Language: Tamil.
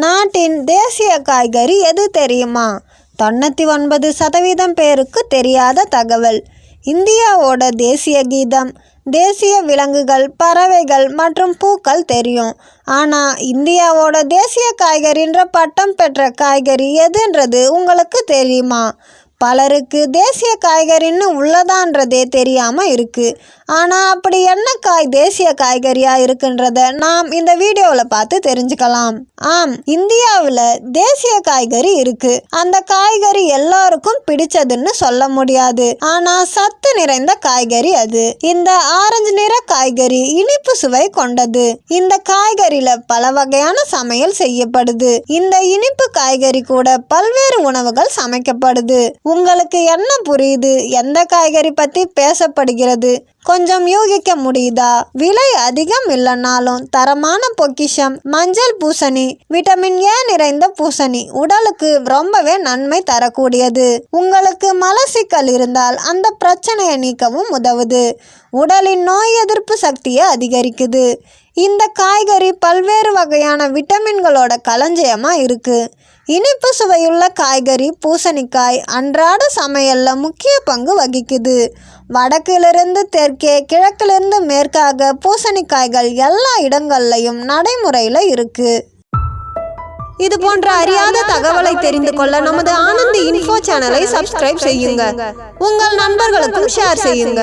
நாட்டின் தேசிய காய்கறி எது தெரியுமா? தொண்ணூற்றி ஒன்பது சதவீதம் பேருக்கு தெரியாத தகவல். இந்தியாவோட தேசிய கீதம் தேசிய விலங்குகள் பறவைகள் மற்றும் பூக்கள் தெரியும். ஆனால் இந்தியாவோட தேசிய காய்கறின்ற பட்டம் பெற்ற காய்கறி எதுன்றது உங்களுக்கு தெரியுமா? பலருக்கு தேசிய காய்கறின்னு உள்ளதான்றதே தெரியாமல் இருக்குது ஆனால் அப்படி என்ன காய் தேசிய காய்கறியாக இருக்குன்றத நாம் இந்த வீடியோவில் பார்த்து தெரிஞ்சுக்கலாம். ஆம் இந்தியாவில் தேசிய காய்கறி இருக்குது அந்த காய்கறி எல்லாருக்கும் பிடிச்சதுன்னு சொல்ல முடியாது. ஆனால் சத்து நிறைந்த காய்கறி அது. இந்த ஆரஞ்சு நிற காய்கறி இனிப்பு சுவை கொண்டது. இந்த காய்கறியில் பல வகையான சமையல் செய்யப்படுது. இந்த இனிப்பு காய்கறி கூட பல்வேறு உணவுகள் சமைக்கப்படுது. உங்களுக்கு என்ன புரியுது? எந்த காய்கறி பற்றி பேசப்படுகிறது? கொஞ்சம் யூகிக்க முடியுதா? விலை அதிகம் இல்லைனாலும் தரமான பொக்கிஷம் மஞ்சள் பூசணி விட்டமின் ஏ நிறைந்த பூசணி உடலுக்கு ரொம்பவே நன்மை தரக்கூடியது. உங்களுக்கு மலசிக்கல் இருந்தால் அந்த பிரச்சனையை நீக்கவும் உதவுது. உடலின் நோய் எதிர்ப்பு சக்தியை அதிகரிக்குது. இந்த காய்கறி பல்வேறு வகையான விட்டமின்களோட களஞ்சியமாக இருக்குது இனிப்பு சுவையுள்ள காய்கறி பூசணிக்காய் அன்றாட சமையலில் முக்கிய பங்கு வகிக்குது. வடக்கிலிருந்து தெற்கே கிழக்கிலிருந்து மேற்காக பூசணிக்காய்கள் எல்லா இடங்கள்லையும் நடைமுறையில் இருக்குது இது போன்ற அறியாத தகவலை தெரிந்து கொள்ள நமது ஆனந்தி இன்ஃபோ சேனலை சப்ஸ்கிரைப் செய்யுங்க. உங்கள் நண்பர்களுக்கும் ஷேர் செய்யுங்க.